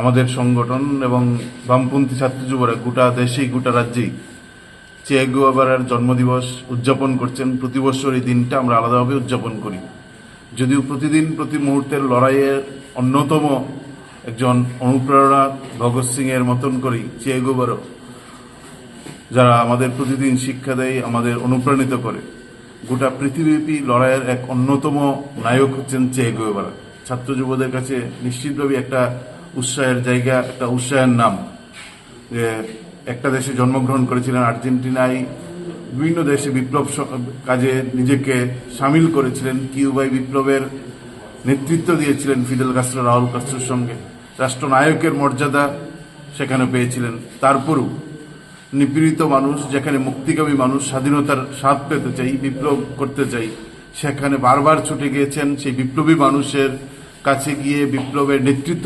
আমাদের সংগঠন এবং বামপন্থী ছাত্র যুবরা গোটা দেশেই, গোটা রাজ্যেই চে গুয়াবারার জন্মদিবস উদযাপন করছেন। প্রতি বছর এই দিনটা আমরা আলাদাভাবে উদযাপন করি। যদিও প্রতিদিন, প্রতি মুহূর্তের লড়াইয়ের অন্যতম একজন অনুপ্রেরণা ভগৎ সিং এর মতন করেই চে গুয়াবারও যারা আমাদের প্রতিদিন শিক্ষা দেয়, আমাদের অনুপ্রাণিত করে। গোটা পৃথিবীব্যাপী লড়াইয়ের এক অন্যতম নায়ক হচ্ছেন চে গুয়েবারা ছাত্র যুবদের কাছে নিশ্চিতভাবে একটা উৎসাহের জায়গা, একটা উৎসাহের নাম। যে একটা দেশে জন্মগ্রহণ করেছিলেন আর্জেন্টিনায়, বিভিন্ন দেশে বিপ্লব কাজে নিজেকে সামিল করেছিলেন, কিউবাই বিপ্লবের নেতৃত্ব দিয়েছিলেন ফিদেল কাস্ট্রো রাহুল কাস্ট্রোর সঙ্গে। রাষ্ট্রনায়কের মর্যাদা সেখানে পেয়েছিলেন। তারপরও নিপীড়িত মানুষ, যেখানে মুক্তিকামী মানুষ স্বাধীনতার স্বাদ পেতে চাই, বিপ্লব করতে চাই, সেখানে বারবার ছুটে গিয়েছেন সেই বিপ্লবী মানুষের কাছে গিয়ে বিপ্লবের নেতৃত্ব